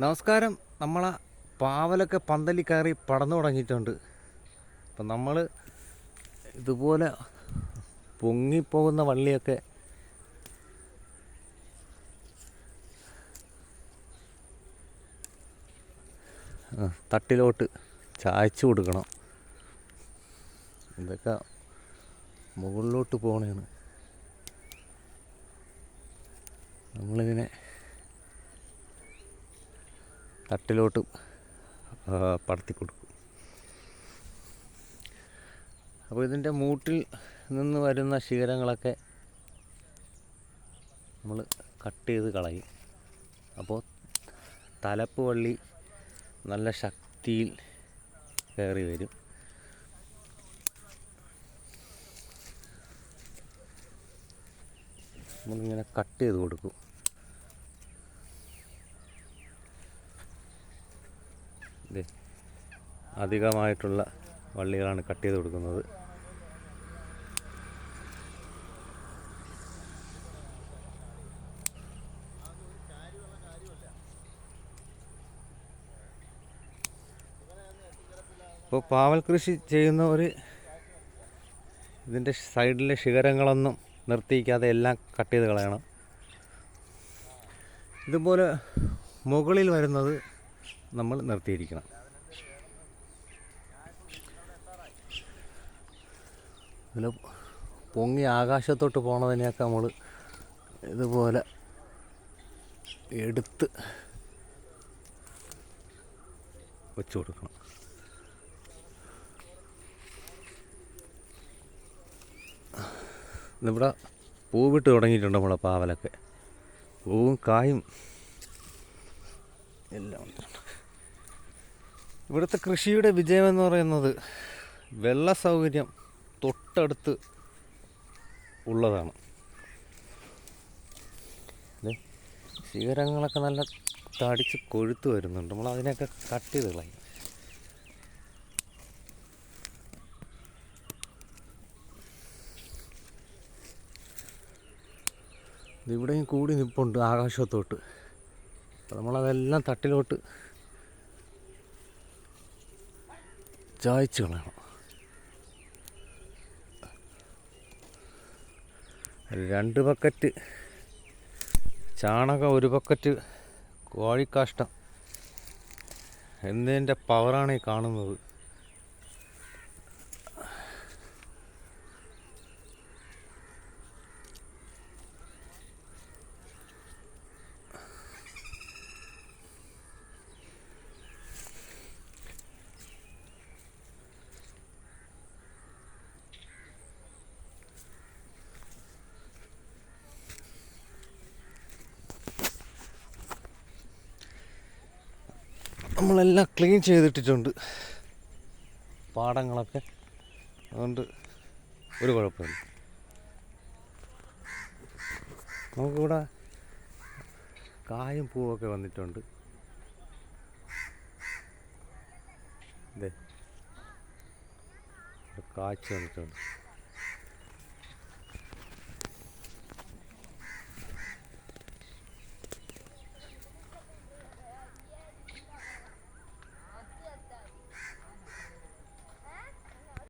നമസ്കാരം. നമ്മളെ പാവലൊക്കെ പന്തലിൽ കയറി പടന്നു തുടങ്ങിയിട്ടുണ്ട്. അപ്പം നമ്മൾ ഇതുപോലെ പൊങ്ങിപ്പോകുന്ന വള്ളിയൊക്കെ തട്ടിലോട്ട് ചായച്ചു കൊടുക്കണം. ഇതൊക്കെ മുകളിലോട്ട് പോകണേണ് നമ്മളിങ്ങനെ തട്ടിലോട്ട് പടത്തി കൊടുക്കും. അപ്പോൾ ഇതിന്റെ മൂട്ടിൽ നിന്ന് വരുന്ന ശിഖരങ്ങളൊക്കെ നമ്മൾ കട്ട് ചെയ്ത് കളയും. അപ്പോൾ തലപ്പ് വള്ളി നല്ല ശക്തിയിൽ കയറി വരും. നമ്മളിങ്ങനെ കട്ട് ചെയ്ത് കൊടുക്കും. അധികമായിട്ടുള്ള വള്ളികളാണ് കട്ട് ചെയ്ത് കൊടുക്കുന്നത്. ഇപ്പോൾ പാവൽ കൃഷി ചെയ്യുന്നവർ ഇതിന്റെ സൈഡിലെ ശിഖരങ്ങളൊന്നും നിർത്തിയിക്കാതെ എല്ലാം കട്ട് ചെയ്ത് കളയണം. ഇതുപോലെ മുകളിൽ വരുന്നത് നമ്മൾ നിർത്തിയിരിക്കണം. ഇതിൽ പൊങ്ങി ആകാശത്തോട്ട് പോണതിനെയൊക്കെ നമ്മൾ ഇതുപോലെ എടുത്ത് വെച്ചു കൊടുക്കണം. ഇവിടെ പൂവിട്ട് തുടങ്ങിയിട്ടുണ്ട് നമ്മളെ പാവലൊക്കെ. പൂവും കായും എല്ലാം ഇവിടുത്തെ കൃഷിയുടെ വിജയമെന്ന് പറയുന്നത് വെള്ള സൗകര്യം തൊട്ടടുത്ത് ഉള്ളതാണ്. ശിഖരങ്ങളൊക്കെ നല്ല തടിച്ച് കൊഴുത്ത് വരുന്നുണ്ട്. നമ്മൾ അതിനെയൊക്കെ കട്ട് ചെയ്ത് കളയും. ഇതിവിടെയും കൂടി നിൽപ്പുണ്ട് ആകാശത്തോട്ട്. നമ്മളതെല്ലാം തട്ടിലോട്ട് ചായച്ച് കളയണം. രണ്ട് ബക്കറ്റ്. ചാണകം ഒരു ബക്കറ്റ്. കോഴിക്കാഷ്ടം. എന്നതിന്റെ പവറാണ് ഈ കാണുന്നത്. നമ്മളെല്ലാം ക്ലീൻ ചെയ്തിട്ടിട്ടുണ്ട്. പാടങ്ങളൊക്കെ. അതുകൊണ്ട് ഒരു കുഴപ്പമില്ല. നമുക്കിവിടെ കായും പൂവൊക്കെ വന്നിട്ടുണ്ട്. ഇതേ കാഴ്ച വന്നിട്ടുണ്ട്.